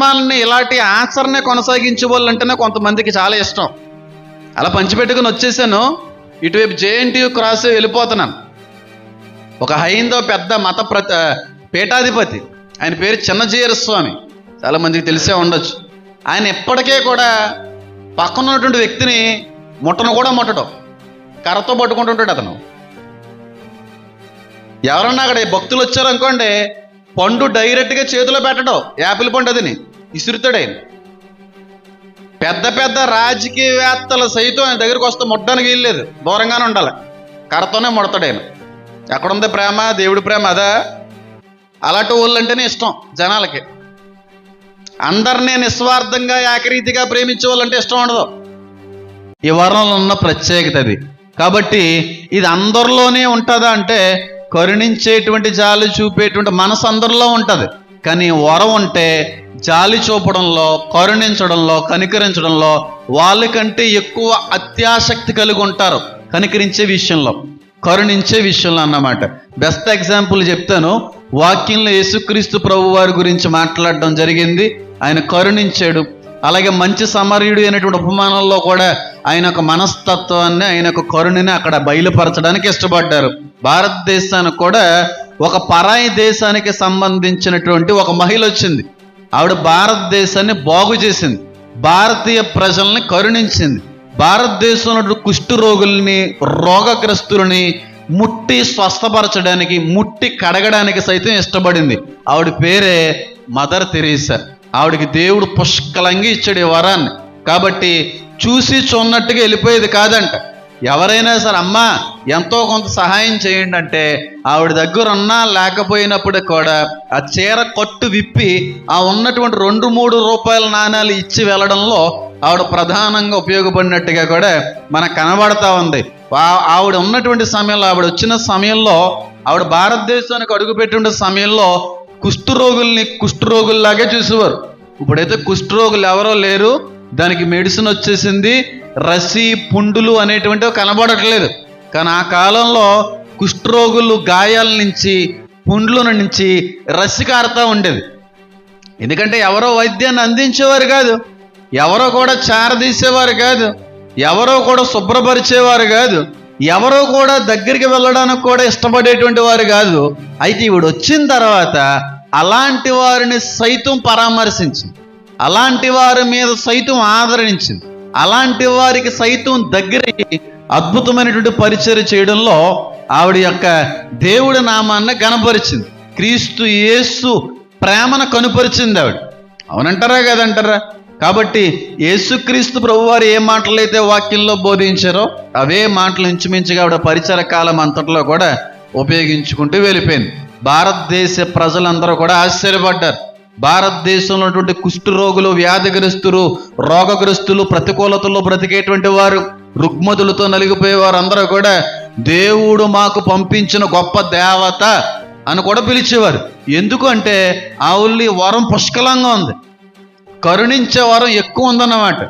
ధర్మాలని ఇలాంటి ఆచరణ కొనసాగించే వాళ్ళు అంటేనే కొంతమందికి చాలా ఇష్టం. అలా పంచిపెట్టుకుని వచ్చేసాను. ఇటువైపు జేఎన్టీయూ క్రాస్ వెళ్ళిపోతున్నాను. ఒక హైందవ పెద్ద మత ప్రత పీఠాధిపతి. ఆయన పేరు చిన్నజీయర స్వామి చాలా మందికి తెలిసే ఉండొచ్చు. ఆయన ఎప్పటికే కూడా పక్కన ఉన్నటువంటి వ్యక్తిని ముట్టను కూడా ముట్టడం. కర్రతో పట్టుకుంటుంటాడు అతను. ఎవరన్నా అక్కడ భక్తులు వచ్చారనుకోండి పండు డైరెక్ట్గా చేతిలో పెట్టడం. యాపిల్ పండు అదిని. ఇసురుతాడు పెద్ద పెద్ద రాజకీయవేత్తలు సైతం ఆయన దగ్గరికి వస్తే ముట్టడానికి వీల్లేదు దూరంగానే ఉండాలి. కర్రతోనే ముడతాడు. ఆయన ఎక్కడుంది ప్రేమ? దేవుడి ప్రేమ అదా? అలాంటి వాళ్ళు అంటేనే ఇష్టం జనాలకి. అందరినీ నిస్వార్థంగా ఏకరీతిగా ప్రేమించే వాళ్ళంటే ఇష్టం ఉండదు. ఈ వరంలో ఉన్న ప్రత్యేకత అది. కాబట్టి ఇది అందరిలోనే ఉంటుందా అంటే కరుణించేటువంటి జాలి చూపేటువంటి మనసు అందరిలో ఉంటుంది. కానీ వరం ఉంటే జాలి చూపడంలో కరుణించడంలో కనికరించడంలో వాళ్ళకంటే ఎక్కువ అత్యాసక్తి కలిగి ఉంటారు. కనికరించే విషయంలో కరుణించే విషయంలో అన్నమాట. బెస్ట్ ఎగ్జాంపుల్ చెప్తాను. వాక్యంలో యేసుక్రీస్తు ప్రభు వారి గురించి మాట్లాడడం జరిగింది. ఆయన కరుణించాడు. అలాగే మంచి సమర్యుడు అనేటువంటి ఉపమానంలో కూడా ఆయన ఒక మనస్తత్వాన్ని ఆయన ఒక కరుణని అక్కడ బయలుపరచడానికి ఇష్టపడ్డారు. భారతదేశానికి కూడా ఒక పరాయి దేశానికి సంబంధించినటువంటి ఒక మహిళ వచ్చింది. ఆవిడ భారతదేశాన్ని బాగు చేసింది. భారతీయ ప్రజల్ని కరుణించింది. భారతదేశంలో కుష్టు రోగుల్ని రోగగ్రస్తులని ముట్టి స్వస్థపరచడానికి ముట్టి కడగడానికి సైతం ఇష్టపడింది. ఆవిడ పేరే మదర్ తెరీసా. ఆవిడకి దేవుడు పుష్కలంగా ఇచ్చాడు ఈ వరాన్ని. కాబట్టి చూసి చూన్నట్టుగా వెళ్ళిపోయేది కాదంట. ఎవరైనా సరే అమ్మా ఎంతో కొంత సహాయం చేయండి అంటే ఆవిడ దగ్గర ఉన్నా లేకపోయినప్పుడు కూడా ఆ చీర కట్టు విప్పి ఆ ఉన్నటువంటి రెండు మూడు రూపాయల నాణాలు ఇచ్చి వెళ్ళడంలో ఆవిడ ప్రధానంగా ఉపయోగపడినట్టుగా కూడా మనకు కనబడతా ఉంది. ఆవిడ ఉన్నటువంటి సమయంలో ఆవిడ వచ్చిన సమయంలో ఆవిడ భారతదేశానికి అడుగుపెట్టిన సమయంలో కుష్ఠరోగుల్ని కుష్ఠరోగుల్లాగే చూసేవారు. ఇప్పుడైతే కుష్ఠరోగులు ఎవరో లేరు దానికి మెడిసిన్ వచ్చేసింది రసి పుండులు అనేటువంటివి కనబడట్లేదు. కానీ ఆ కాలంలో కుష్ఠరోగులు గాయాల నుంచి పుండ్ల నుంచి రసి కారుతూ ఉండేది ఎందుకంటే ఎవరో వైద్యాన్ని అందించేవారు కాదు. ఎవరో కూడా చారదీసేవారు కాదు. ఎవరో కూడా శుభ్రపరిచేవారు కాదు. ఎవరో కూడా దగ్గరికి వెళ్ళడానికి కూడా ఇష్టపడేటువంటి వారు కాదు. అయితే ఇవిడు వచ్చిన తర్వాత అలాంటి వారిని సైతం పరామర్శించింది. అలాంటి వారి మీద సైతం ఆదరించింది. అలాంటి వారికి సైతం దగ్గరికి అద్భుతమైనటువంటి పరిచయం చేయడంలో ఆవిడ యొక్క దేవుడి నామాన్ని గణపరిచింది. క్రీస్తు యేసు ప్రేమను కనుపరిచింది ఆవిడ. అవునంటారా కదంటారా? కాబట్టి యేసుక్రీస్తు ప్రభువారు ఏ మాటలైతే వాక్యంలో బోధించారో అవే మాటలు ఇంచుమించుగా ఆవిడ పరిచర కాలం అంతట్లో కూడా ఉపయోగించుకుంటూ వెళ్ళిపోయింది. భారతదేశ ప్రజలందరూ కూడా ఆశ్చర్యపడ్డారు. భారతదేశంలో ఉన్నటువంటి కుష్ఠరోగులు వ్యాధిగ్రస్తులు రోగగ్రస్తులు ప్రతికూలతల్లో బ్రతికేటువంటి వారు రుగ్మతులతో నలిగిపోయే వారు అందరూ కూడా దేవుడు మాకు పంపించిన గొప్ప దేవత అని కూడా పిలిచేవారు. ఎందుకు అంటే ఆవుల్ని వరం పుష్కలంగా ఉంది. కరుణించే వరం ఎక్కువ ఉందన్నమాట.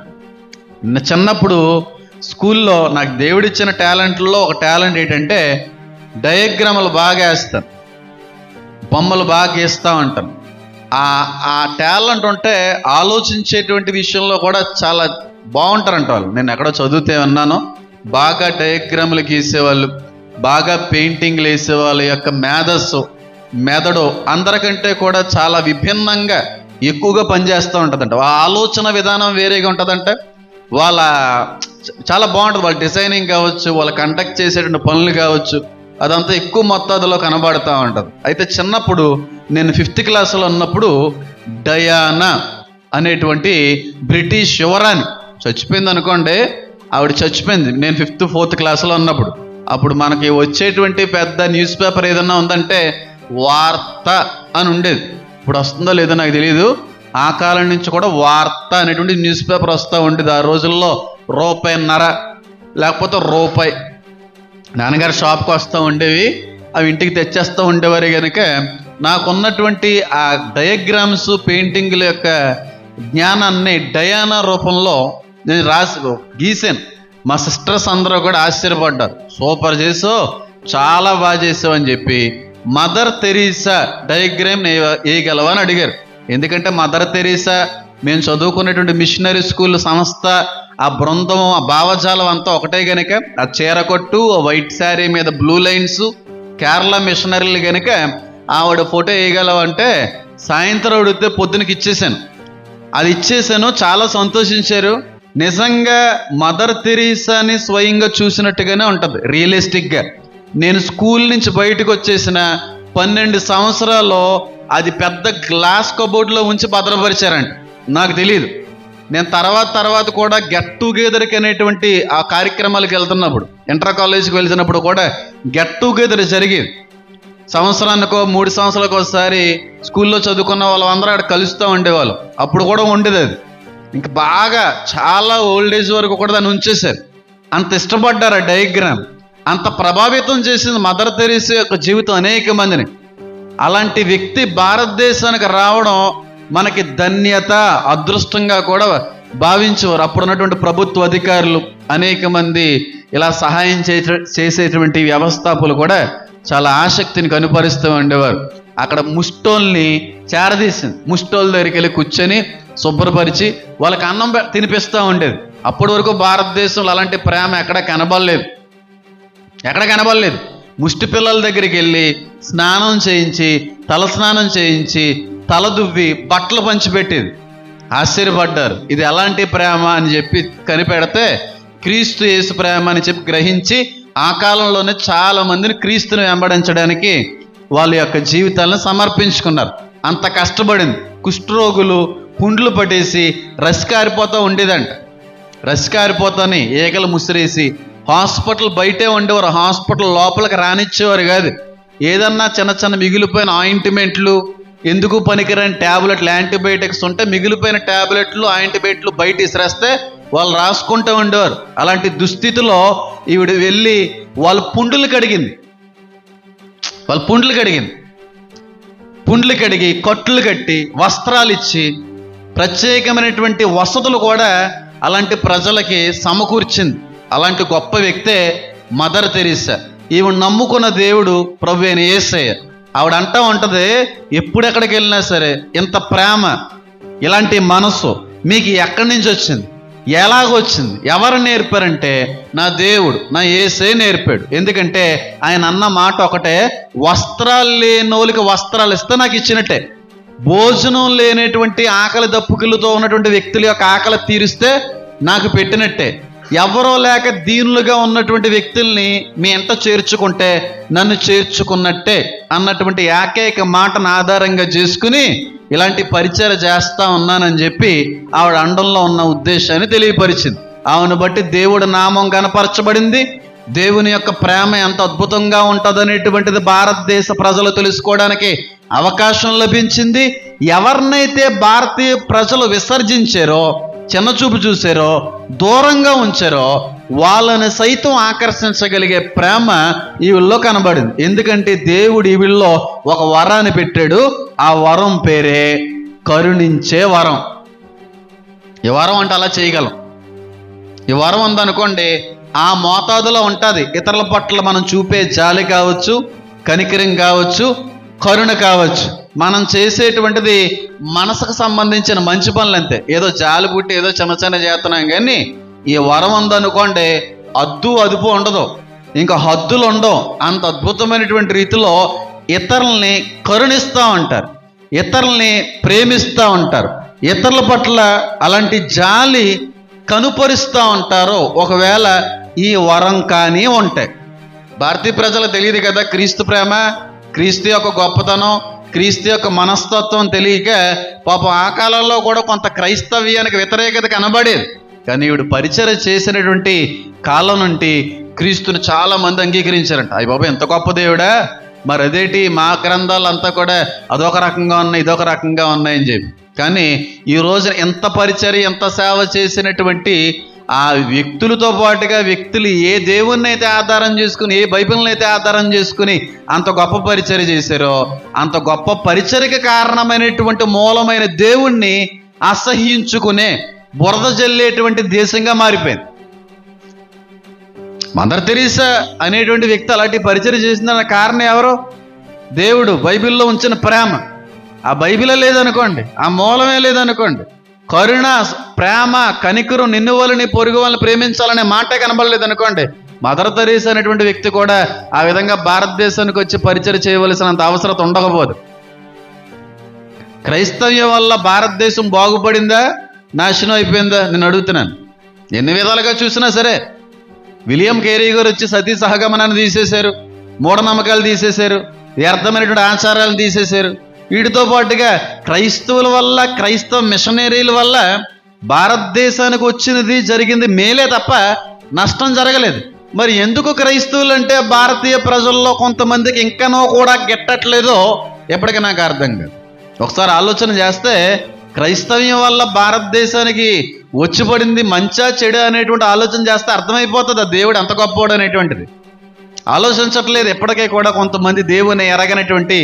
చిన్నప్పుడు స్కూల్లో నాకు దేవుడిచ్చిన టాలెంట్లో ఒక టాలెంట్ ఏంటంటే డయాగ్రాములు బాగా వేస్తాను. బొమ్మలు బాగా గీస్తూ ఉంటాను. ఆ ఆ టాలెంట్ ఉంటే ఆలోచించేటువంటి విషయంలో కూడా చాలా బాగుంటారంట వాళ్ళు. నేను ఎక్కడో చదివితే విన్నాను. బాగా డయాగ్రాములు గీసేవాళ్ళు బాగా పెయింటింగ్లు వేసే వాళ్ళ యొక్క మేధస్సు మెదడు అందరికంటే కూడా చాలా విభిన్నంగా ఎక్కువగా పనిచేస్తూ ఉంటుందంట. వాళ్ళ ఆలోచన విధానం వేరేగా ఉంటుందంట. వాళ్ళ చాలా బాగుంటుంది. వాళ్ళ డిజైనింగ్ కావచ్చు వాళ్ళ కండక్ట్ చేసేటువంటి పనులు కావచ్చు అదంతా ఎక్కువ మొత్తాదులో కనబడుతూ ఉంటుంది. అయితే చిన్నప్పుడు నేను ఫిఫ్త్ క్లాస్లో ఉన్నప్పుడు డయానా అనేటువంటి బ్రిటిష్ యువరాణి చచ్చిపోయింది అనుకోండి ఆవిడ చచ్చిపోయింది. నేను ఫిఫ్త్ ఫోర్త్ క్లాస్లో ఉన్నప్పుడు. అప్పుడు మనకి వచ్చేటువంటి పెద్ద న్యూస్ పేపర్ ఏదన్నా ఉందంటే వార్త అని ఉండేది. ఇప్పుడు వస్తుందో లేదో నాకు తెలియదు ఆ కాలం నుంచి కూడా వార్త అనేటువంటి న్యూస్ పేపర్ వస్తూ ఉండేది. ఆ రోజుల్లో రూపాయిన్నర లేకపోతే రూపాయి. నాన్నగారు షాప్కి వస్తూ ఉండేవి. అవి ఇంటికి తెచ్చేస్తూ ఉండేవారు కనుక నాకున్నటువంటి ఆ డయాగ్రామ్స్ పెయింటింగ్ల యొక్క జ్ఞానాన్ని డయానా రూపంలో నేను రాసి గీసాను మా సిస్టర్స్ అందరూ కూడా ఆశ్చర్యపడ్డారు. సూపర్ చేసావు చాలా బాగా చేసావు అని చెప్పి మదర్ తెరీసా డయాగ్రామ్ వేయగలవా అని అడిగారు. ఎందుకంటే మదర్ తెరీసా మేము చదువుకునేటువంటి మిషనరీ స్కూల్ సంస్థ ఆ బృందం ఆ భావజాలం అంతా ఒకటే గనక ఆ చీర కొట్టు వైట్ శారీ మీద బ్లూ లైన్స్ కేరళ మిషనరీలు గనక ఆవిడ ఫోటో వేయగలవంటే సాయంత్రం అడిగితే పొద్దునకి ఇచ్చేసాను అది ఇచ్చేసాను చాలా సంతోషించారు. నిజంగా మదర్ తెరీసాని స్వయంగా చూసినట్టుగానే ఉంటుంది రియలిస్టిక్గా. నేను స్కూల్ నుంచి బయటకు వచ్చేసిన పన్నెండు సంవత్సరాల్లో అది పెద్ద గ్లాస్ కబోర్డ్లో ఉంచి భద్రపరిచారంట. నాకు తెలియదు నేను తర్వాత తర్వాత కూడా గెట్ టుగెదర్కి అనేటువంటి ఆ కార్యక్రమాలకు వెళ్తున్నప్పుడు ఇంటర్ కాలేజీకి వెళ్తున్నప్పుడు కూడా గెట్ టుగెదర్ జరిగేది. సంవత్సరానికో మూడు సంవత్సరాలకు ఒకసారి స్కూల్లో చదువుకున్న వాళ్ళందరూ అక్కడ కలుస్తూ ఉండేవాళ్ళు. అప్పుడు కూడా ఉండేది అది. ఇంకా బాగా చాలా ఓల్డ్ ఏజ్ వరకు కూడా దాన్ని ఉంచేశారు. అంత ఇష్టపడ్డారు ఆ డయాగ్రామ్ అంత ప్రభావితం చేసింది మదర్ తెరీసా యొక్క జీవితం అనేక మందిని. అలాంటి వ్యక్తి భారతదేశానికి రావడం మనకి ధన్యత అదృష్టంగా కూడా భావించేవారు. అప్పుడున్నటువంటి ప్రభుత్వ అధికారులు అనేక మంది ఇలా సహాయం చేసేటువంటి వ్యవస్థాపకులు కూడా చాలా ఆసక్తిని కనుపరుస్తూ ఉండేవారు. అక్కడ ముష్టోల్ని చేరదీసింది. ముస్టోల్ దగ్గరికి వెళ్ళి కూర్చొని శుభ్రపరిచి వాళ్ళకి అన్నం పె- తినిపిస్తూ ఉండేది. అప్పటి వరకు భారతదేశంలో అలాంటి ప్రేమ ఎక్కడ కనబడలేదు. ఎక్కడ కనబడలేదు. ముష్టి పిల్లల దగ్గరికి వెళ్ళి స్నానం చేయించి తల స్నానం చేయించి తల దువ్వి బట్టలు పంచిపెట్టేది. ఆశ్చర్యపడ్డారు. ఇది ఎలాంటి ప్రేమ అని చెప్పి కనిపెడితే క్రీస్తు యేసు ప్రేమ అని చెప్పి గ్రహించి ఆ కాలంలోనే చాలా మందిని క్రీస్తుని వెంబడించడానికి వాళ్ళ యొక్క జీవితాలను సమర్పించుకున్నారు. అంత కష్టపడింది. కుష్ఠరోగులు పుండ్లు పట్టేసి రసికారిపోతూ ఉండేదంట. రసికారిపోతాని ఏకలు ముసిరేసి హాస్పిటల్ బయటే ఉండేవారు. హాస్పిటల్ లోపలికి రానిచ్చేవారు కాదు. ఏదన్నా చిన్న చిన్న మిగిలిపోయిన ఆయింట్మెంట్లు ఎందుకు పనికిరాని ట్యాబ్లెట్లు యాంటీబయాటిక్స్ ఉంటే మిగిలిపోయిన ట్యాబ్లెట్లు ఆయింట్మెంట్లు బయట ఇసిరేస్తే వాళ్ళు రాసుకుంటూ ఉండేవారు. అలాంటి దుస్థితిలో ఈవిడ వెళ్ళి వాళ్ళ పుండులు కడిగింది. వాళ్ళ పుండ్లు కడిగింది. పుండ్లు కడిగి కట్లు కట్టి వస్త్రాలు ఇచ్చి ప్రత్యేకమైనటువంటి వసతులు కూడా అలాంటి ప్రజలకి సమకూర్చింది. అలాంటి గొప్ప వ్యక్తే మదర్ తెరీసా. ఈవిడ నమ్ముకున్న దేవుడు ప్రభు అయిన యేసయ్య ఆవిడ అంటా ఉంటుంది ఎప్పుడెక్కడికి వెళ్ళినా సరే ఇంత ప్రేమ ఇలాంటి మనసు మీకు ఎక్కడి నుంచి వచ్చింది? ఎలాగొచ్చింది? ఎవరు నేర్పారంటే నా దేవుడు నా ఏసే నేర్పాడు. ఎందుకంటే ఆయన అన్న మాట ఒకటే వస్త్రాలు లేనోళ్ళకి వస్త్రాలు ఇస్తే నాకు ఇచ్చినట్టే. భోజనం లేనటువంటి ఆకలి దప్పుకులతో ఉన్నటువంటి వ్యక్తుల యొక్క ఆకలి తీరిస్తే నాకు పెట్టినట్టే. ఎవరో లేక దీనులుగా ఉన్నటువంటి వ్యక్తుల్ని మీ ఎంట చేర్చుకుంటే నన్ను చేర్చుకున్నట్టే అన్నటువంటి ఏకైక మాటను ఆధారంగా చేసుకుని ఇలాంటి పరిచయం చేస్తా ఉన్నానని చెప్పి ఆవిడ అండంలో ఉన్న ఉద్దేశాన్ని తెలియపరిచింది. ఆమెను బట్టి దేవుడు నామం కనపరచబడింది. దేవుని యొక్క ప్రేమ ఎంత అద్భుతంగా ఉంటుందనేటువంటిది భారతదేశ ప్రజలు తెలుసుకోవడానికి అవకాశం లభించింది. ఎవరినైతే భారతీయ ప్రజలు విసర్జించారో చిన్న చూపు చూసారో దూరంగా ఉంచారో వాళ్ళని సైతం ఆకర్షించగలిగే ప్రేమ వీళ్ళలో కనబడింది. ఎందుకంటే దేవుడు వీళ్ళలో ఒక వరాన్ని పెట్టాడు. ఆ వరం పేరే కరుణించే వరం. ఈ వరం అంటే అలా చేయగలం. ఈ వరం ఉందనుకోండి ఆ మోతాదులో ఉంటుంది. ఇతరుల పట్ల మనం చూపే జాలి కావచ్చు కనికరం కావచ్చు కరుణ కావచ్చు. మనం చేసేటువంటిది మనసుకు సంబంధించిన మంచి పనులు అంతే. ఏదో జాలి పుట్టి ఏదో చిన్న చిన్న చేస్తున్నాం కానీ ఈ వరం ఉందనుకోండి అద్దు అదుపు ఉండదు. ఇంకా హద్దులు ఉండవు. అంత అద్భుతమైనటువంటి రీతిలో ఇతరుల్ని కరుణిస్తూ ఉంటారు. ఇతరుల్ని ప్రేమిస్తూ ఉంటారు. ఇతరుల పట్ల అలాంటి జాలి కనుపరుస్తూ ఉంటారో. ఒకవేళ ఈ వరం కానీ ఉంటాయి భారతీయ ప్రజలకు తెలియదు కదా క్రీస్తు ప్రేమ? క్రీస్తు యొక్క గొప్పతనం క్రీస్తు యొక్క మనస్తత్వం తెలియక పాపం ఆ కాలంలో కూడా కొంత క్రైస్తవ్యానికి వ్యతిరేకత కనబడేది. కానీ ఈవిడ పరిచయం చేసినటువంటి కాలం నుండి క్రీస్తుని చాలా మంది అంగీకరించారంట. అయ్యి బాబా ఎంత గొప్ప దేవుడా! మరి అదేటి? మా గ్రంథాలు అంతా కూడా అదొక రకంగా ఉన్నాయి ఇదొక రకంగా ఉన్నాయని చెప్పి. కానీ ఈ రోజున ఎంత పరిచర్య ఎంత సేవ చేసినటువంటి ఆ వ్యక్తులతో పాటుగా వ్యక్తులు ఏ దేవుణ్ణి అయితే ఆధారం చేసుకుని ఏ బైబిల్ని అయితే ఆధారం చేసుకుని అంత గొప్ప పరిచర్య చేశారో అంత గొప్ప పరిచర్యకి కారణమైనటువంటి మూలమైన దేవుణ్ణి అసహ్యించుకునే బురద జల్లేటువంటి దేశంగా మారిపోయింది. మదర్ తెరీసా అనేటువంటి వ్యక్తి అలాంటి పరిచయం చేసిన కారణం ఎవరు? దేవుడు బైబిల్లో ఉంచిన ప్రేమ. ఆ బైబిలే లేదనుకోండి ఆ మూలమే లేదనుకోండి. కరుణ ప్రేమ కనికరు నిన్ను వాళ్ళని పొరుగు వాళ్ళని ప్రేమించాలనే మాటే కనబడలేదనుకోండి మదర్ తెరీస్ అనేటువంటి వ్యక్తి కూడా ఆ విధంగా భారతదేశానికి వచ్చి పరిచయం చేయవలసినంత అవసరం ఉండకపోదు. క్రైస్తవ్యం వల్ల భారతదేశం బాగుపడిందా? నాశనం అయిపోయిందా? నేను అడుగుతున్నాను. ఎన్ని విధాలుగా చూసినా సరే విలియం కేరీ గారు వచ్చి సతీ సహగమనాన్ని తీసేశారు మూఢనమ్మకాలు తీసేశారు వ్యర్థమైనటువంటి ఆచారాలను తీసేశారు. వీటితో పాటుగా క్రైస్తవుల వల్ల క్రైస్తవ మిషనరీల వల్ల భారతదేశానికి వచ్చినది జరిగింది మేలే తప్ప నష్టం జరగలేదు. మరి ఎందుకు క్రైస్తవులు అంటే భారతీయ ప్రజల్లో కొంతమందికి ఇంకనో కూడా గిట్టట్లేదో ఎప్పటికీ నాకు అర్థం కాదు. ఒకసారి ఆలోచన చేస్తే క్రైస్తవ్యం వల్ల భారతదేశానికి వచ్చి పడింది మంచా చెడు అనేటువంటి ఆలోచన చేస్తే అర్థమైపోతుంది ఆ దేవుడు ఎంత గొప్పవాడు అనేటువంటిది. ఆలోచించట్లేదు ఎప్పటికీ కూడా కొంతమంది దేవుని ఎరగనటువంటి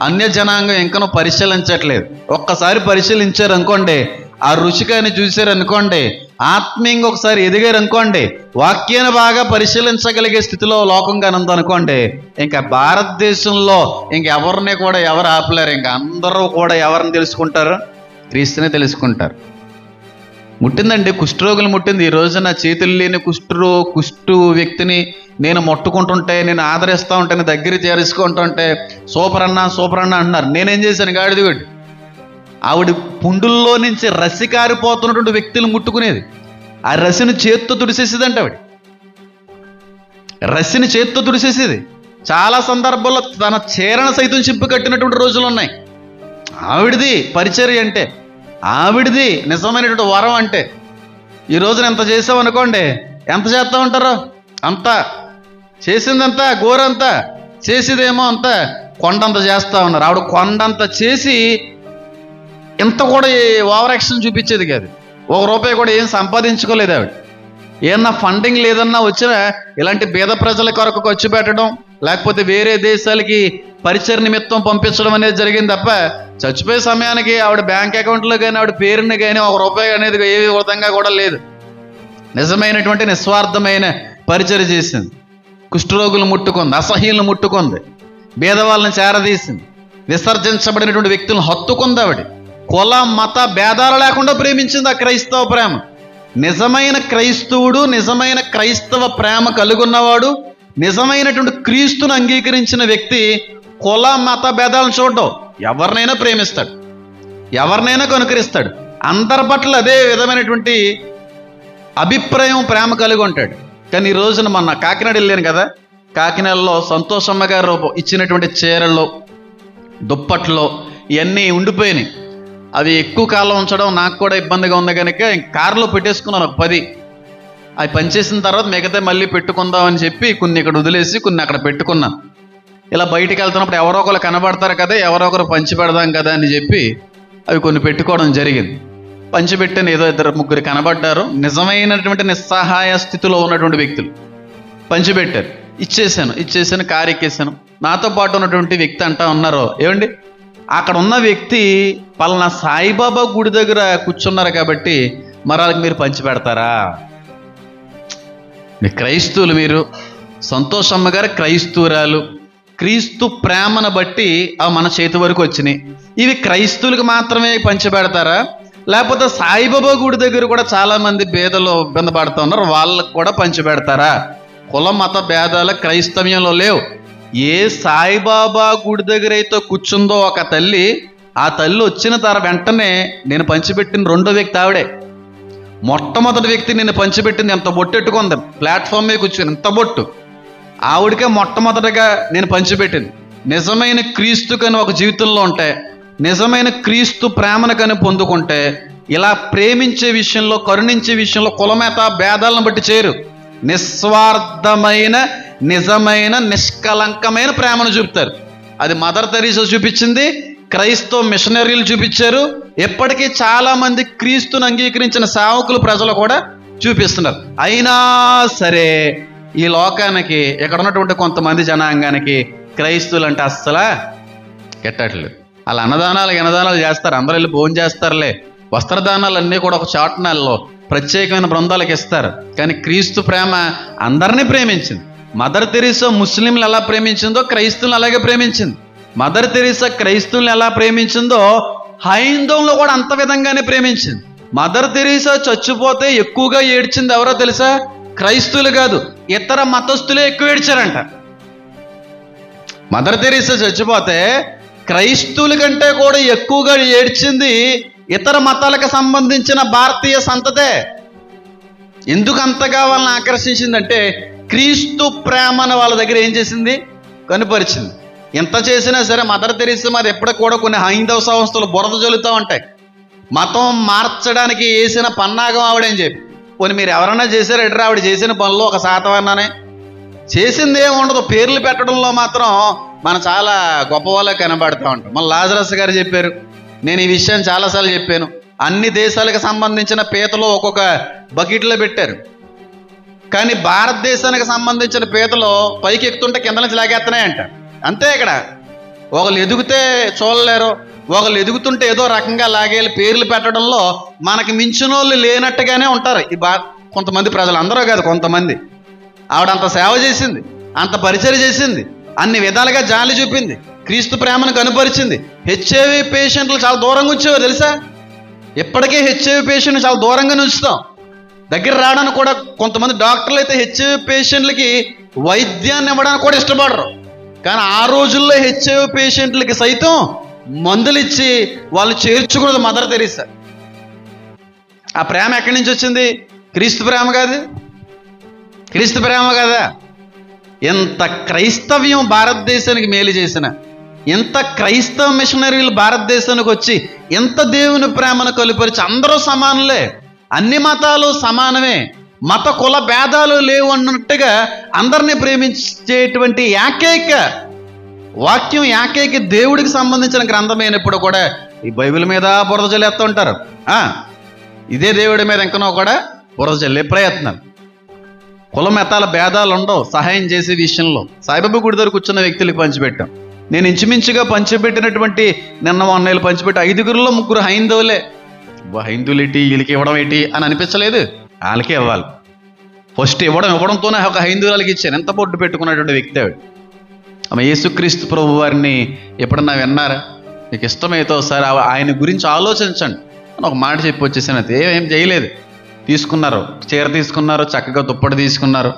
అన్య జనాంగం ఇంకనూ పరిశీలించట్లేదు. ఒక్కసారి పరిశీలించారు అనుకోండి ఆ రుచికాన్ని చూశారు అనుకోండి ఆత్మీయంగా ఒకసారి ఎదిగారు అనుకోండి వాక్యాన్ని బాగా పరిశీలించగలిగే స్థితిలో లోకంగా అనుకోండి ఇంకా భారతదేశంలో ఇంకెవరిని కూడా ఎవరు ఆపలేరు ఇంకా అందరూ కూడా ఎవరిని తెలుసుకుంటారు? క్రీస్తునే తెలుసుకుంటారు. ముట్టిందండి కుష్ఠరోగులు ముట్టింది. ఈ రోజున చేతులు లేని కుష్ఠరో కుష్ఠు వ్యక్తిని నేను ముట్టుకుంటుంటే నేను ఆదరిస్తూ ఉంటే నేను దగ్గర చేరుచుకుంటుంటే సూపర్ అన్న సూపర్ అన్న అంటున్నారు. నేనేం చేశాను? గాడిదిగొడ్డి ఆవిడ పుండుల్లో నుంచి రసి కారిపోతున్నటువంటి వ్యక్తులు ముట్టుకునేది. ఆ రసిని చేత్తో తుడిసేసేదంట ఆవిడ. రసిని చేత్తో తుడిసేసేది. చాలా సందర్భాల్లో తన చీరణ సైతం చింపు కట్టినటువంటి రోజులు ఉన్నాయి. ఆవిడది పరిచర్య అంటే ఆవిడది నిజమైనటువంటి వరం అంటే ఈ రోజున ఎంత చేసావు అనుకోండి ఎంత చేస్తా ఉంటారు? అంత. చేసిందంతా గోరంతా. చేసేదేమో అంత. కొండంత చేస్తా ఉన్నారు. ఆవిడ కొండంత చేసి ఇంత కూడా ఓవర్ యాక్షన్ చూపించేది కాదు. ఒక రూపాయి కూడా ఏం సంపాదించుకోలేదు ఆవిడ. ఏమన్నా ఫండింగ్ లేదన్నా వచ్చినా ఇలాంటి పేద ప్రజల కొరకు ఖర్చు పెట్టడం లేకపోతే వేరే దేశాలకి పరిచయ నిమిత్తం పంపించడం అనేది జరిగింది తప్ప చచ్చిపోయే సమయానికి ఆవిడ బ్యాంక్ అకౌంట్లో కానీ ఆవిడ పేరుని కానీ ఒక రూపాయి అనేది ఏ విధంగా కూడా లేదు. నిజమైనటువంటి నిస్వార్థమైన పరిచయం చేసింది. కుష్ఠరోగులు ముట్టుకుంది అసహ్యులను ముట్టుకుంది భేదవాళ్ళని చేరదీసింది విసర్జించబడినటువంటి వ్యక్తులను హత్తుకుంది ఆవిడ. కుల మత భేదాలు లేకుండా ప్రేమించింది ఆ క్రైస్తవ ప్రేమ. నిజమైన క్రైస్తవుడు నిజమైన క్రైస్తవ ప్రేమ కలుగున్నవాడు నిజమైనటువంటి క్రీస్తును అంగీకరించిన వ్యక్తి కుల మత భేదాలను చూడడం ఎవరినైనా ప్రేమిస్తాడు. ఎవరినైనా కనుకరిస్తాడు. అందరి పట్ల అదే విధమైనటువంటి అభిప్రాయం ప్రేమ కలిగి ఉంటాడు. కానీ ఈ రోజున మొన్న కాకినాడ వెళ్ళాను కదా కాకినాడలో సంతోషమ్మ గారు ఇచ్చినటువంటి చీరలు దుప్పట్లో ఇవన్నీ ఉండిపోయినాయి. అవి ఎక్కువ కాలం ఉంచడం నాకు కూడా ఇబ్బందిగా ఉంది కనుక కారులో పెట్టేసుకున్నాను ఒక పది అవి పనిచేసిన తర్వాత మిగతా మళ్ళీ పెట్టుకుందామని చెప్పి కొన్ని ఇక్కడ వదిలేసి కొన్ని అక్కడ పెట్టుకున్నాను ఇలా బయటికి వెళ్తున్నప్పుడు ఎవరో ఒకరు కనబడతారు కదా ఎవరో ఒకరు పంచి పెడదాం కదా అని చెప్పి అవి కొన్ని పెట్టుకోవడం జరిగింది. పంచిపెట్టిన ఏదో ఇద్దరు ముగ్గురు కనబడ్డారు. నిజమైనటువంటి నిస్సహాయ స్థితిలో ఉన్నటువంటి వ్యక్తులు పంచిపెట్టారు ఇచ్చేసాను ఇచ్చేసాను కారు ఎక్కేసాను నాతో పాటు ఉన్నటువంటి వ్యక్తి అంటా ఉన్నారు ఏమండి? అక్కడ ఉన్న వ్యక్తి పలానా సాయిబాబా గుడి దగ్గర కూర్చున్నారు కాబట్టి మరాలకు మీరు పంచి పెడతారా? మీ మీరు. సంతోషమ్మ గారు క్రైస్తవురాలు క్రీస్తు ప్రేమను బట్టి అవి మన చేతి వరకు వచ్చినాయి. ఇవి క్రైస్తవులకు మాత్రమే పంచిపెడతారా? లేకపోతే సాయిబాబా గుడి దగ్గర కూడా చాలామంది బేదలు భేదలు ఇబ్బంది పడుతూ ఉన్నారు. వాళ్ళకు కూడా పంచిపెడతారా? కుల మత భేదాలు క్రైస్తవ్యంలో లేవు. ఏ సాయిబాబా గుడి దగ్గర అయితే కూర్చుందో ఒక తల్లి ఆ తల్లి వచ్చిన తర వెంటనే నేను పంచిపెట్టిన రెండో వ్యక్తి ఆవిడే. మొట్టమొదటి వ్యక్తి నేను పంచిపెట్టింది ఎంత బొట్టెట్టుకుంది. ప్లాట్ఫామ్ మీద కూర్చుని ఎంత బొట్టు. ఆవిడకే మొట్టమొదటిగా నేను పంచిపెట్టింది. నిజమైన క్రీస్తు కని ఒక జీవితంలో ఉంటే నిజమైన క్రీస్తు ప్రేమను కని పొందుకుంటే ఇలా ప్రేమించే విషయంలో కరుణించే విషయంలో కులమేత భేదాలను బట్టి చేరు. నిస్వార్థమైన నిజమైన నిష్కలంకమైన ప్రేమను చూపుతారు. అది మదర్ తెరీసా చూపించింది క్రైస్తవ మిషనరీలు చూపించారు. ఎప్పటికీ చాలా మంది క్రీస్తుని అంగీకరించిన సేవకులు ప్రజలు కూడా చూపిస్తున్నారు. అయినా సరే ఈ లోకానికి ఇక్కడ ఉన్నటువంటి కొంతమంది జనాంగానికి క్రైస్తువులు అంటే అస్సలా కెట్టట్లేదు. వాళ్ళ అన్నదానాలు అన్నదానాలు చేస్తారు. అందరూ వెళ్ళి భోజనం చేస్తారులే. వస్త్రదానాలు అన్నీ కూడా ఒక చాట్నాల్లో ప్రత్యేకమైన బృందాలకు ఇస్తారు. కానీ క్రీస్తు ప్రేమ అందరినీ ప్రేమించింది. మదర్ తెరీసో ముస్లింలు ఎలా ప్రేమించిందో క్రైస్తువులు అలాగే ప్రేమించింది. మదర్ తెరీసా క్రైస్తవుల్ని ఎలా ప్రేమించిందో హైందవంలో కూడా అంత విధంగానే ప్రేమించింది. మదర్ తెరీసా చచ్చిపోతే ఎక్కువగా ఏడ్చింది ఎవరో తెలుసా? క్రైస్తవులు కాదు ఇతర మతస్థులే ఎక్కువ ఏడ్చారంట. మదర్ తెరీసా చచ్చిపోతే క్రైస్తవుల కంటే కూడా ఎక్కువగా ఏడ్చింది ఇతర మతాలకు సంబంధించిన భారతీయ సంతతే. ఎందుకు అంతగా వాళ్ళని ఆకర్షించిందంటే క్రీస్తు ప్రేమను వాళ్ళ దగ్గర ఏం చేసింది? కనుపరిచింది. ఎంత చేసినా సరే మదర్ తెరీసా మరి ఎప్పటికి కూడా కొన్ని హైందవ సంస్థలు బురద జల్లుతూ ఉంటాయి. మతం మార్చడానికి వేసిన పన్నాగం ఆవిడని చెప్పి. పోనీ మీరు ఎవరైనా చేశారు? ఎట్రా ఆవిడ చేసిన పనులు? ఒక శాతమన్నానే చేసింది ఏముండదు ఉండదు. పేర్లు పెట్టడంలో మాత్రం మనం చాలా గొప్ప వాళ్ళ కనబడుతూ ఉంటాం మన లాజరస్ గారు చెప్పారు. నేను ఈ విషయం చాలాసార్లు చెప్పాను. అన్ని దేశాలకు సంబంధించిన పీతలు ఒక్కొక్క బకెట్లో పెట్టారు. కానీ భారతదేశానికి సంబంధించిన పీతలు పైకి ఎక్కుతుంటే కింద నుంచి లాగేస్తున్నాయంట అంతే ఇక్కడ. ఒకళ్ళు ఎదుగుతే చూడలేరు ఒకళ్ళు ఎదుగుతుంటే ఏదో రకంగా లాగేయాలి పేర్లు పెట్టడంలో మనకి మించిన వాళ్ళు లేనట్టుగానే ఉంటారు. ఈ బా కొంతమంది ప్రజలు అందరూ కాదు కొంతమంది. ఆవిడ అంత సేవ చేసింది అంత పరిచయం చేసింది అన్ని విధాలుగా జాలి చూపింది క్రీస్తు ప్రేమను కనుపరిచింది. హెచ్ఐవి పేషెంట్లు చాలా దూరంగా ఉంచేవారు తెలుసా? ఇప్పటికే హెచ్ఐవి పేషెంట్ చాలా దూరంగా ఉంచుతాం. దగ్గర రావడానికి కూడా కొంతమంది డాక్టర్లు అయితే హెచ్ఐవి పేషెంట్లకి వైద్యాన్ని ఇవ్వడానికి కూడా ఇష్టపడరు. కానీ ఆ రోజుల్లో హెచ్ఐవి పేషెంట్లకి సైతం మందులు ఇచ్చి వాళ్ళు చేర్చుకున్నది మదర్ తెరీసా. ఆ ప్రేమ ఎక్కడి నుంచి వచ్చింది? క్రీస్తు ప్రేమ కాదు. క్రీస్తు ప్రేమ కదా? ఎంత క్రైస్తవ్యం భారతదేశానికి మేలు చేసిన ఎంత క్రైస్తవ మిషనరీలు భారతదేశానికి వచ్చి ఎంత దేవుని ప్రేమను కలుపరిచి అందరూ సమానులే. అన్ని మతాలు సమానమే. మత కుల భేదాలు లేవు అన్నట్టుగా అందరినీ ప్రేమించేటువంటి ఏకైక వాక్యం ఏకైక దేవుడికి సంబంధించిన గ్రంథమైనప్పుడు కూడా ఈ బైబిల్ మీద బురద ఉంటారు. ఇదే దేవుడి మీద ఇంకనో కూడా బురద జల్లే ప్రయత్నం. కుల మెతాల భేదాలు ఉండవు సహాయం చేసే విషయంలో. సాయిబాబా గుడి దగ్గర కూర్చున్న వ్యక్తులకు పంచిపెట్టాం. నేను ఇంచుమించుగా పంచిపెట్టినటువంటి నిన్న అన్నయ్యలు పంచిపెట్టి ఐదుగురిలో ముగ్గురు హైందవులే. అబ్బా, హైందువులు ఏంటి వీళ్ళకి ఇవ్వడం ఏంటి అని అనిపించలేదు. వాళ్ళకే ఇవ్వాలి. ఫస్ట్ ఇవ్వడం ఇవ్వడంతోనే ఒక హైందువులకి ఇచ్చాను. ఎంత బొడ్డు పెట్టుకున్నటువంటి వ్యక్తి ఆవిడ. ఆమె యేసుక్రీస్తు ప్రభు వారిని ఎప్పుడన్నా విన్నారా? మీకు ఇష్టమైతే ఒకసారి ఆయన గురించి ఆలోచించండి. అని ఒక మాట చెప్పి వచ్చేసాను. అయితే ఏం చేయలేదు. తీసుకున్నారు. చీర తీసుకున్నారు చక్కగా దుప్పటి తీసుకున్నారు.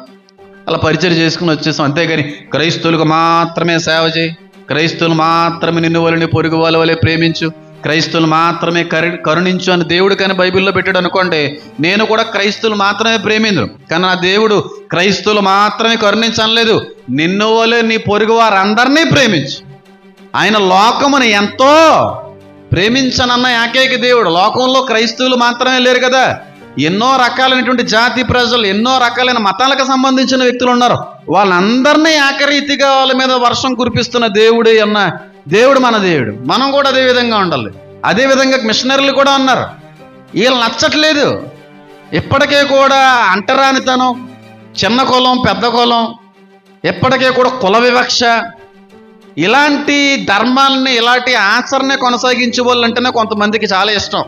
అలా పరిచయం చేసుకుని వచ్చేసాం. అంతేగాని క్రైస్తవులకు మాత్రమే సేవ చేయి. క్రైస్తవులు మాత్రమే నిన్ను వాళ్ళని పొరుగు వాళ్ళ వలె ప్రేమించు. క్రైస్తువులు మాత్రమే కరు కరుణించు అని దేవుడు కానీ బైబిల్లో పెట్టాడు అనుకోండి నేను కూడా క్రైస్తువులు మాత్రమే ప్రేమించు కానీ నా దేవుడు క్రైస్తువులు మాత్రమే కరుణించనలేదు. నిన్ను వలే నీ పొరుగు వారందరినీ ప్రేమించు. ఆయన లోకమును ఎంతో ప్రేమించనన్న ఏకైక దేవుడు. లోకంలో క్రైస్తవులు మాత్రమే లేరు కదా. ఎన్నో రకాలైనటువంటి జాతి ప్రజలు ఎన్నో రకాలైన మతాలకు సంబంధించిన వ్యక్తులు ఉన్నారు. వాళ్ళందరినీ ఏకరీతిగా వాళ్ళ మీద వర్షం కురిపిస్తున్న దేవుడే అన్న దేవుడు మన దేవుడు. మనం కూడా అదే విధంగా ఉండాలి. అదే విధంగా మిషనరీలు కూడా ఉన్నారు వీళ్ళు నచ్చట్లేదు. ఇప్పటికే కూడా అంటరానితనం చిన్న కులం పెద్ద కులం ఇప్పటికే కూడా కుల వివక్ష. ఇలాంటి ధర్మాలని ఇలాంటి ఆచరణ కొనసాగించే వాళ్ళు అంటేనే కొంతమందికి చాలా ఇష్టం.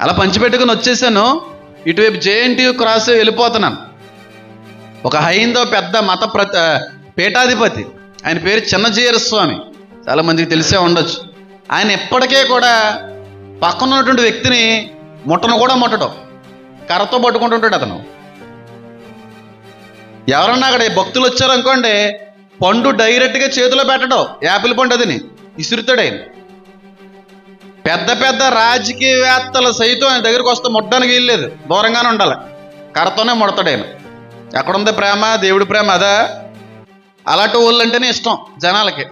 అలా పంచిపెట్టుకుని వచ్చేసాను. ఇటువైపు జేఎన్టీయు క్రాస్ వెళ్ళిపోతున్నాను. ఒక హైందో పెద్ద మత ప్ర పీఠాధిపతి. ఆయన పేరు చిన్నజీయర స్వామి చాలా మందికి తెలిసే ఉండొచ్చు. ఆయన ఎప్పటికే కూడా పక్కన ఉన్నటువంటి వ్యక్తిని ముట్టను కూడా ముట్టడం. కర్రతో పట్టుకుంటుంటాడు అతను. ఎవరన్నా అక్కడ భక్తులు వచ్చారనుకోండి పండు డైరెక్ట్గా చేతిలో పెట్టడం యాపిల్ పండు అదిని ఇసురుతాడు ఆయన పెద్ద పెద్ద రాజకీయవేత్తలు సైతం ఆయన దగ్గరికి వస్తే ముట్టడానికి వీల్లేదు దూరంగానే ఉండాలి. కర్రతోనే ముడతాడు ఆయన ఎక్కడుంది ప్రేమ? దేవుడి ప్రేమ అదా? అలాంటి వాళ్ళు అంటేనే ఇష్టం జనాలకి.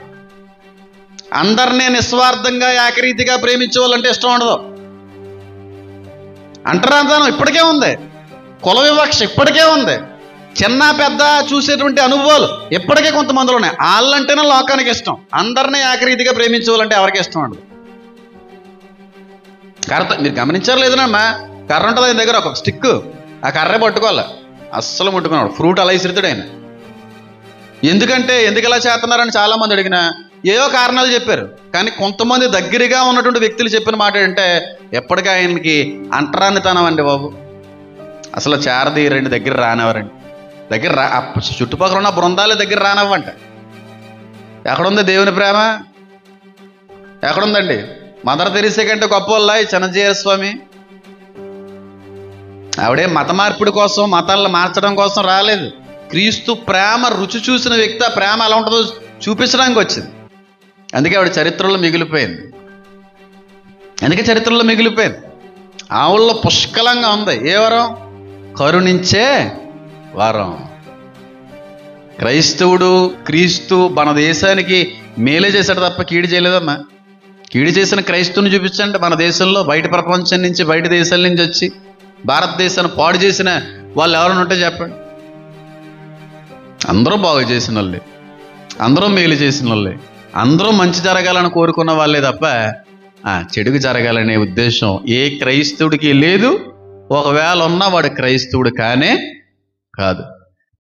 అందరినీ నిస్వార్థంగా ఏకరీతిగా ప్రేమించే వాళ్ళంటే ఇష్టం ఉండదు. అంటరాంతనం ఇప్పటికే ఉంది. కుల వివక్ష ఇప్పటికే ఉంది. చిన్న పెద్ద చూసేటువంటి అనుభవాలు ఇప్పటికే కొంతమందిలో ఉన్నాయి. వాళ్ళంటేనే లోకానికి ఇష్టం. అందరినీ ఏకరీతిగా ప్రేమించే వాళ్ళంటే ఎవరికి ఇష్టం ఉండదు. కర్ర మీరు గమనించారు లేదనమ్మా కర్ర ఉంటుంది ఆయన దగ్గర ఒక స్టిక్ ఆ కర్రే పట్టుకోవాలి. అస్సలు ముట్టుకున్నాడు ఫ్రూట్ అలా ఇసురుతాడు ఆయన. ఎందుకంటే ఎందుకు ఇలా చేస్తున్నారని చాలా మంది అడిగినా ఏవో కారణాలు చెప్పారు. కానీ కొంతమంది దగ్గరగా ఉన్నటువంటి వ్యక్తులు చెప్పిన మాట ఏంటంటే ఎప్పటికీ ఆయనకి అంటరానితనం అండి బాబు. అసలు చేరదీయరండి దగ్గర రానివ్వరండి. దగ్గర రా చుట్టుపక్కల ఉన్న బృందాల దగ్గర రానివ్వంట ఎక్కడుంది దేవుని ప్రేమ? ఎక్కడుందండి? మదర్ తెరిసే కంటే గొప్ప వాళ్ళ ఈ చిన్నజీయ స్వామి. ఆవిడే మత మార్పిడి కోసం మతాలను మార్చడం కోసం రాలేదు. క్రీస్తు ప్రేమ రుచి చూసిన వ్యక్తి ఆ ప్రేమ ఎలా ఉంటుందో చూపించడానికి వచ్చింది. అందుకే ఆవిడ చరిత్రలో మిగిలిపోయింది. అందుకే చరిత్రలో మిగిలిపోయింది. ఆవుల్లో పుష్కలంగా ఉంది. ఏ వరం? కరుణించే వరం. క్రైస్తవుడు క్రీస్తు మన దేశానికి మేలే చేశాడు తప్ప కీడు చేయలేదమ్మా. కీడు చేసిన క్రైస్తువుని చూపించండి. మన దేశంలో బయట ప్రపంచం నుంచి బయట దేశాల నుంచి వచ్చి భారతదేశాన్ని పాడు చేసిన వాళ్ళు ఎవరైనా ఉంటే చెప్పండి. అందరూ బాగు చేసిన వాళ్ళే. అందరూ మేలు చేసిన వాళ్ళే. అందరూ మంచి జరగాలని కోరుకున్న వాళ్ళే తప్ప ఆ, చెడుకు జరగాలనే ఉద్దేశం ఏ క్రైస్తవుడికి లేదు. ఒకవేళ ఉన్నా వాడు క్రైస్తవుడు కానే కాదు.